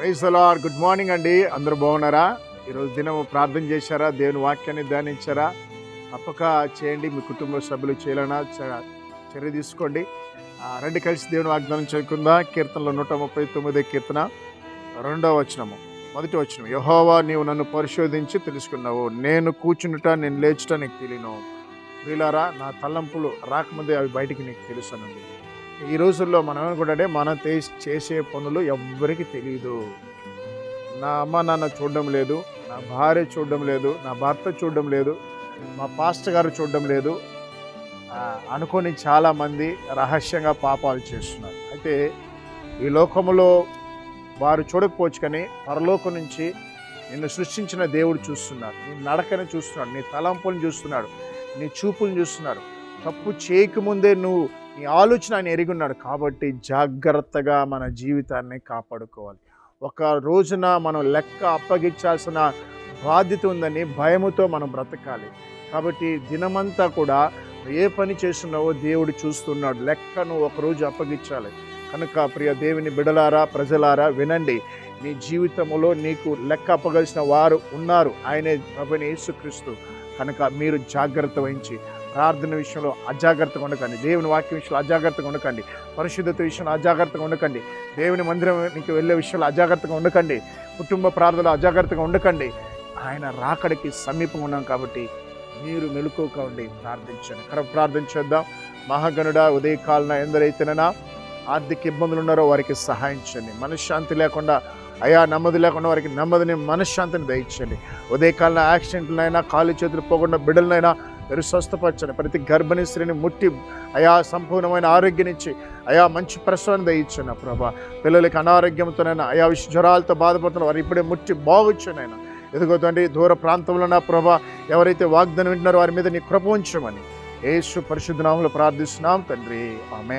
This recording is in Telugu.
ప్రైజ్ లార్ గుడ్ మార్నింగ్ అండి. అందరూ బాగున్నారా? ఈరోజు దినం ప్రార్థన చేశారా? దేవుని వాక్యాన్ని ధ్యానించారా? తప్పక చేయండి. మీ కుటుంబ సభ్యులు చేయాలన్నా చ- చర్య తీసుకోండి. ఆ, కలిసి దేవుని వాగ్దానం చదువుకుందా కీర్తనలో నూట ముప్పై తొమ్మిది కీర్తన రెండవ వచనము. మొదటి వచనం యహోవా నీవు నన్ను పరిశోధించి తెలుసుకున్నావు. నేను కూర్చునుట నేను లేచుట నీకు తెలియను. వీలారా నా తలంపులు రాకముందే అవి బయటికి నీకు తెలుసనండి ఈ రోజుల్లో మనం ఏమనుకుంటే మనం చేసే పనులు ఎవ్వరికి తెలియదు నా అమ్మ నాన్న చూడడం లేదు నా భార్య చూడడం లేదు నా భర్త చూడడం లేదు మా పాస్టర్ గారు చూడడం లేదు. అనుకొని చాలామంది రహస్యంగా పాపాలు చేస్తున్నారు. అయితే ఈ లోకములో వారు చూడకపోవచ్చు కానీ పరలోకం నుంచి నిన్ను సృష్టించిన దేవుడు చూస్తున్నాడు. నీ నడకని చూస్తున్నాడు నీ తలంపులను చూస్తున్నాడు నీ చూపులను చూస్తున్నాడు. తప్పు చేయకముందే నువ్వు నీ ఆలోచన ఆయన ఎరిగి ఉన్నాడు కాబట్టి జాగ్రత్తగా మన జీవితాన్ని కాపాడుకోవాలి. ఒక రోజున మనం లెక్క అప్పగించాల్సిన బాధ్యత ఉందని భయముతో మనం బ్రతకాలి. కాబట్టి దినమంతా కూడా ఏ పని చేస్తున్నావో దేవుడు చూస్తున్నాడు. లెక్కను ఒకరోజు అప్పగించాలి. కనుక ప్రియ దేవుని బిడలారా ప్రజలారా వినండి. నీ జీవితంలో నీకు లెక్క అప్పగలిసిన వారు ఉన్నారు. ఆయనే ప్రభుని యేసుక్రీస్తు. కనుక మీరు జాగ్రత్త వహించి ప్రార్థన విషయంలో అజాగ్రత్తగా ఉండకండి. దేవుని వాక్య విషయంలో అజాగ్రత్తగా ఉండకండి. పరిశుద్ధత విషయంలో అజాగ్రత్తగా ఉండకండి. దేవుని మందిరానికి వెళ్ళే విషయంలో అజాగ్రత్తగా ఉండకండి. కుటుంబ ప్రార్థనలో అజాగ్రత్తగా ఉండకండి. ఆయన రాకడికి సమీపం ఉన్నాం కాబట్టి మీరు మెలుకోక ఉండి ప్రార్థించండి. కర ప్రార్థన చేద్దాం. మహాగణుడ ఉదయకాలన ఎందరైతేనైనా ఆర్థిక ఇబ్బందులు ఉన్నారో వారికి సహాయించండి మనశ్శాంతి లేకుండా అయా నెమ్మది లేకుండా వారికి నెమ్మదిని మనశ్శాంతిని దయించండి ఉదయకాలన యాక్సిడెంట్లనైనా కాలు చేతులు పోకుండా బిడ్డలనైనా మీరు స్వస్థపరచండి. ప్రతి గర్భిణీ స్త్రీని ముట్టి అయా సంపూర్ణమైన ఆరోగ్యనిచ్చి అయా మంచి ప్రసవన దయచండి ప్రభా. పిల్లలకి అనారోగ్యంతోనైనా అయా విష జ్వరాలతో బాధపడుతున్న వారు ఇప్పుడే ముట్టి బాగుచ్చనైనా. ఎదుగుతండి దూర ప్రాంతంలో నా ప్రభా ఎవరైతే వాగ్దానం వింటున్నారో వారి మీద నీ కృప ఉంచమని. ఏసు పరిశుద్ధనామంలో ప్రార్థిస్తున్నాం తండ్రి. ఆమె